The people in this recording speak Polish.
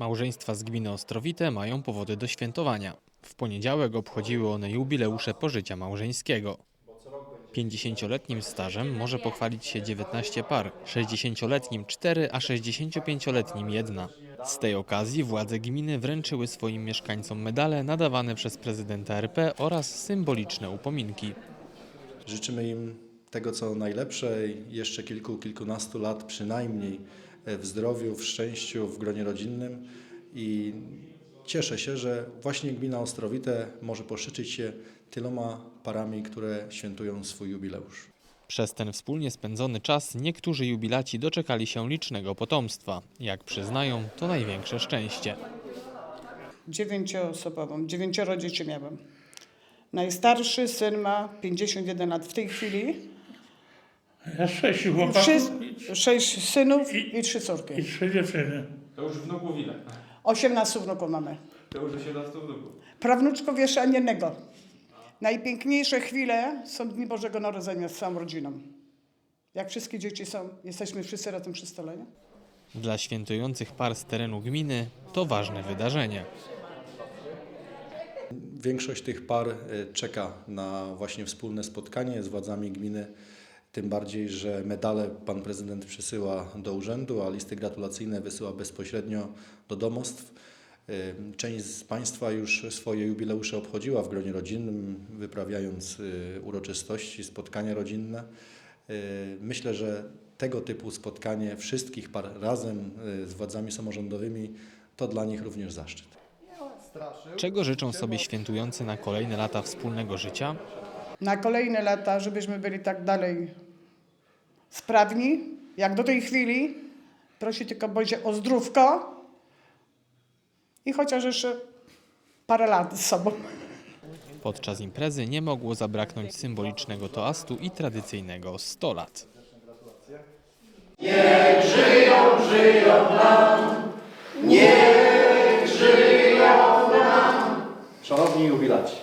Małżeństwa z gminy Ostrowite mają powody do świętowania. W poniedziałek obchodziły one jubileusze pożycia małżeńskiego. 50-letnim stażem może pochwalić się 19 par, 60-letnim 4, a 65-letnim 1. Z tej okazji władze gminy wręczyły swoim mieszkańcom medale nadawane przez prezydenta RP oraz symboliczne upominki. Życzymy im tego, co najlepsze jeszcze kilku, kilkunastu lat przynajmniej w zdrowiu, w szczęściu, w gronie rodzinnym i cieszę się, że właśnie gmina Ostrowite może poszyczyć się tyloma parami, które świętują swój jubileusz. Przez ten wspólnie spędzony czas niektórzy jubilaci doczekali się licznego potomstwa. Jak przyznają, to największe szczęście. dziewięcioosobową, dziewięcioro dzieci miałem. Najstarszy syn ma 51 lat w tej chwili, Ja sześć chłopaków Wszy- sześć synów I- i trzy córki. i trzy dziewczyny. To już wnuków ile? 18 wnuków mamy. To już 18 wnuków. Prawnuczków jeszcze ani jednego. Najpiękniejsze chwile są Dni Bożego Narodzenia z całą rodziną. Jak wszystkie dzieci są, jesteśmy wszyscy razem przy stole. Nie? Dla świętujących par z terenu gminy to ważne wydarzenie. Większość tych par e, czeka na właśnie wspólne spotkanie z władzami gminy, tym bardziej, że medale pan prezydent przysyła do urzędu, a listy gratulacyjne wysyła bezpośrednio do domostw. E, Część z Państwa już swoje jubileusze obchodziła w gronie rodzinnym, wyprawiając e, uroczystości, spotkania rodzinne. E, Myślę, że tego typu spotkanie wszystkich par razem z władzami samorządowymi to dla nich również zaszczyt. Czego życzą sobie świętujący na kolejne lata wspólnego życia? Na kolejne lata, żebyśmy byli tak dalej sprawni, jak do tej chwili. Prosi tylko Boże o zdrówko i chociaż jeszcze parę lat z sobą. Podczas imprezy nie mogło zabraknąć symbolicznego toastu i tradycyjnego 100 lat. Szanowni jubilaci,